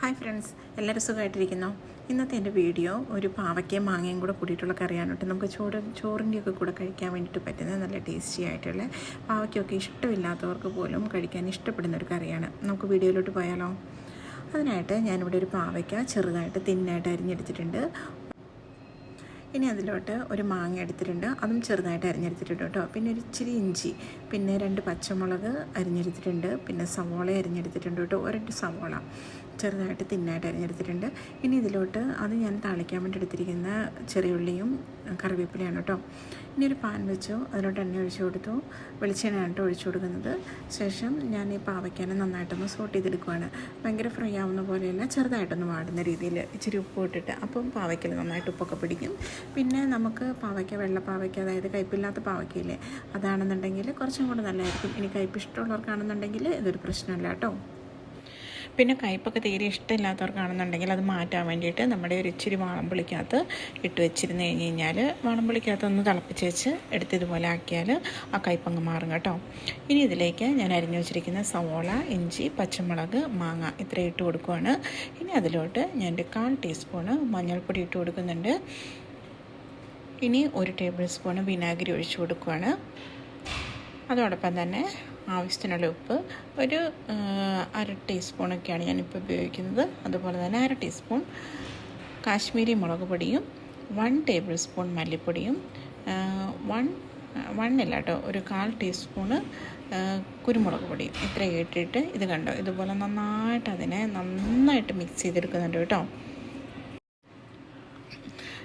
Hi friends എല്ലാവരും സുഖമായിട്ടിരിക്കുന്നോ? ഇന്നത്തെ എന്റെ വീഡിയോ ഒരു പാവയ്ക്കയും മാങ്ങയും കൂടെ കൂടിയിട്ടുള്ള കറിയാണ് നമുക്ക് ചോറ് ചോറിന്റെയൊക്കെ കൂടെ കഴിക്കാൻ വേണ്ടിയിട്ട് പറ്റുന്ന നല്ല ടേസ്റ്റി ആയിട്ടുള്ള പാവയ്ക്കൊക്കെ ഇഷ്ടമില്ലാത്തവർക്ക് പോലും കഴിക്കാൻ ഇഷ്ടപ്പെടുന്ന ഒരു കറിയാണ്. നമുക്ക് വീഡിയോയിലോട്ട് പോയാലോ? അതിനായിട്ട് ഞാനിവിടെ ഒരു പാവയ്ക്ക ചെറുതായിട്ട് തിന്നായിട്ട് അരിഞ്ഞെടുത്തിട്ടുണ്ട്. ഇനി അതിലോട്ട് ഒരു മാങ്ങ എടുത്തിട്ടുണ്ട്. അതും ചെറുതായിട്ട് അരിഞ്ഞെടുത്തിട്ടുണ്ട് കേട്ടോ. പിന്നെ ഒരു ഇച്ചിരി ഇഞ്ചി പിന്നെ രണ്ട് പച്ചമുളക് അരിഞ്ഞെടുത്തിട്ടുണ്ട്. പിന്നെ സവോള അരിഞ്ഞെടുത്തിട്ടുണ്ട് കേട്ടോ. ഒരു സവോള. ചെറുതായിട്ട് തിന്നായിട്ട് അരിഞ്ഞെടുത്തിട്ടുണ്ട്. ഇനി ഇതിലോട്ട് അത് ഞാൻ താളിക്കാൻ വേണ്ടി എടുത്തിരിക്കുന്ന ചെറിയുള്ളിയും കറിവേപ്പിലയാണ് കേട്ടോ. ഇനി ഒരു പാൻ വെച്ചു. അതിലോട്ട് എണ്ണ ഒഴിച്ചു കൊടുത്തു. വെളിച്ചെണ്ണയാണ് കേട്ടോ ഒഴിച്ചു കൊടുക്കുന്നത്. ശേഷം ഞാൻ ഈ പാവയ്ക്കാനെ നന്നായിട്ടൊന്ന് സോട്ട് ചെയ്തെടുക്കുവാണ്. ഭയങ്കര ഫ്രൈ ആവുന്ന പോലെയല്ല ചെറുതായിട്ടൊന്ന് വാടുന്ന രീതിയിൽ ഇച്ചിരി ഉപ്പ് ഇട്ടിട്ട് അപ്പം പാവയ്ക്കൽ നന്നായിട്ട് ഉപ്പൊക്കെ പിടിക്കും. പിന്നെ നമുക്ക് പാവയ്ക്ക വെള്ളപ്പാവയ്ക്ക അതായത് കയ്പില്ലാത്ത പാവയ്ക്കയില്ലേ അതാണെന്നുണ്ടെങ്കിൽ കുറച്ചും കൂടെ നല്ലതായിരിക്കും. ഇനി കയ്പ് ഇഷ്ടമുള്ളവർക്കാണെന്നുണ്ടെങ്കിൽ ഇതൊരു പ്രശ്നമല്ല കേട്ടോ. പിന്നെ കയ്പ്പൊക്കെ തീരെ ഇഷ്ടമില്ലാത്തവർക്കാണെന്നുണ്ടെങ്കിൽ അത് മാറ്റാൻ വേണ്ടിയിട്ട് നമ്മുടെ ഒരു ഇച്ചിരി വാളമ്പുളിക്കകത്ത് ഇട്ട് വെച്ചിരുന്ന് കഴിഞ്ഞ് കഴിഞ്ഞാൽ വാളമ്പുളിക്കകത്ത് ഒന്ന് തിളപ്പിച്ച് വെച്ച് എടുത്ത് ഇതുപോലെ ആക്കിയാൽ ആ കയ്പ്പങ്ങ് മാറും കേട്ടോ. ഇനി ഇതിലേക്ക് ഞാൻ അരിഞ്ഞു വെച്ചിരിക്കുന്ന സവോള ഇഞ്ചി പച്ചമുളക് മാങ്ങ ഇത്ര ഇട്ട് കൊടുക്കുവാണ്. ഇനി അതിലോട്ട് ഞാൻ കാൽ ടീസ്പൂണ് മഞ്ഞൾപ്പൊടി ഇട്ട് കൊടുക്കുന്നുണ്ട്. ഇനി ഒരു ടേബിൾ സ്പൂണ് വിനാഗിരി ഒഴിച്ചു കൊടുക്കുവാണ്. അതോടൊപ്പം തന്നെ ആവശ്യത്തിനുള്ള ഉപ്പ് ഒരു അര ടീസ്പൂണൊക്കെയാണ് ഞാനിപ്പോൾ ഉപയോഗിക്കുന്നത്. അതുപോലെ തന്നെ അര ടീസ്പൂൺ കാശ്മീരി മുളക് പൊടിയും വൺ ടേബിൾ സ്പൂൺ മല്ലിപ്പൊടിയും വൺ വണ്ണില്ല കേട്ടോ ഒരു കാൽ ടീസ്പൂണ് കുരുമുളക് പൊടിയും ഇത്രയും ഇട്ടിട്ട് ഇത് കണ്ടോ? ഇതുപോലെ നന്നായിട്ട് അതിനെ നന്നായിട്ട് മിക്സ് ചെയ്തെടുക്കുന്നുണ്ട് കേട്ടോ.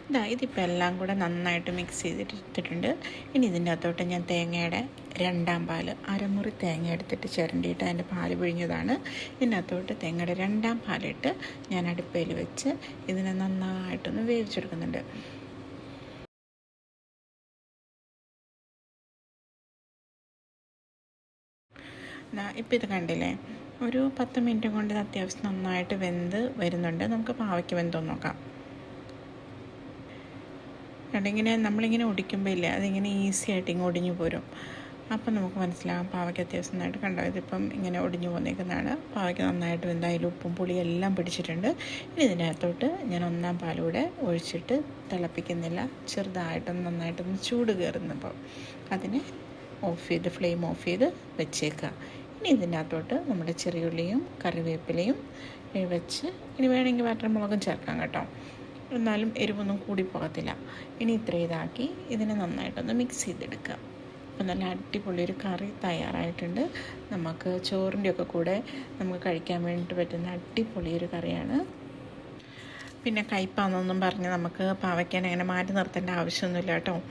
ഇതാ ഇതിപ്പോൾ എല്ലാം കൂടെ നന്നായിട്ട് മിക്സ് ചെയ്തിട്ടിട്ടുണ്ട് ഇനി ഇതിന്റെ അകത്തോട്ട് ഞാൻ തേങ്ങയുടെ രണ്ടാം പാൽ അരമുറി തേങ്ങ എടുത്തിട്ട് ചിരണ്ടിയിട്ട് അതിന്റെ പാൽ പിഴിഞ്ഞതാണ്. ഇതിനകത്തോട്ട് തേങ്ങയുടെ രണ്ടാം പാലിട്ട് ഞാൻ അടുപ്പയിൽ വെച്ച് ഇതിനെ നന്നായിട്ടൊന്ന് വേവിച്ചെടുക്കുന്നുണ്ട്. ഇപ്പം ഇത് കണ്ടില്ലേ? ഒരു പത്ത് മിനിറ്റ് കൊണ്ട് അത്യാവശ്യം നന്നായിട്ട് വെന്ത് വരുന്നുണ്ട്. നമുക്ക് പാവയ്ക്ക് വെന്തോ നോക്കാം. കണ്ടിങ്ങനെ നമ്മളിങ്ങനെ ഒടിക്കുമ്പോൾ ഇല്ലേ അതിങ്ങനെ ഈസി ആയിട്ട് ഇങ്ങനെ ഒടിഞ്ഞു പോരും. അപ്പം നമുക്ക് മനസ്സിലാകാം പാവയ്ക്ക് അത്യാവശ്യം നന്നായിട്ട് കണ്ടോ? ഇതിപ്പം ഇങ്ങനെ ഒടിഞ്ഞു പോന്നേക്കുന്നതാണ്. പാവയ്ക്ക് നന്നായിട്ട് എന്തായാലും ഉപ്പും പുളിയും എല്ലാം പിടിച്ചിട്ടുണ്ട്. ഇനി ഇതിനകത്തോട്ട് ഞാൻ ഒന്നാം പാലൂടെ ഒഴിച്ചിട്ട് തിളപ്പിക്കുന്നില്ല. ചെറുതായിട്ടൊന്ന് നന്നായിട്ടൊന്ന് ചൂട് കയറുന്നപ്പോൾ അതിനെ ഓഫ് ചെയ്ത് ഫ്ലെയിം ഓഫ് ചെയ്ത് വെച്ചേക്കുക. ഇനി ഇതിനകത്തോട്ട് നമ്മുടെ ചെറിയുള്ളിയും കറിവേപ്പിലയും വെച്ച് ഇനി വേണമെങ്കിൽ വാട്ടർ മുളകും ചേർക്കാം കേട്ടോ. എന്നാലും എരിവൊന്നും കൂടി പോകത്തില്ല. ഇനി ഇത്ര ഇതാക്കി. ഇതിനെ നന്നായിട്ടൊന്ന് മിക്സ് ചെയ്തെടുക്കുക അപ്പോൾ നല്ല അടിപൊളി ഒരു കറി തയ്യാറായിട്ടുണ്ട്. നമുക്ക് ചോറിന്റെ ഒക്കെ കൂടെ നമുക്ക് കഴിക്കാൻ വേണ്ടിയിട്ട് പറ്റുന്ന അടിപൊളി ഒരു കറിയാണ്. പിന്നെ കയ്പാന്നൊന്നും പറഞ്ഞ് നമുക്ക് പാവയ്ക്കാൻ അങ്ങനെ മാറ്റി നിർത്തേണ്ട ആവശ്യമൊന്നുമില്ല കേട്ടോ.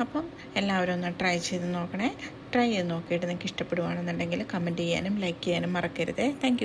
അപ്പം എല്ലാവരും ഒന്ന് ട്രൈ ചെയ്ത് നോക്കണേ. ട്രൈ ചെയ്ത് നോക്കിയിട്ട് നിങ്ങൾക്ക് ഇഷ്ടപ്പെടുവാണെന്നുണ്ടെങ്കിൽ കമന്റ് ചെയ്യാനും ലൈക്ക് ചെയ്യാനും മറക്കരുതേ. താങ്ക്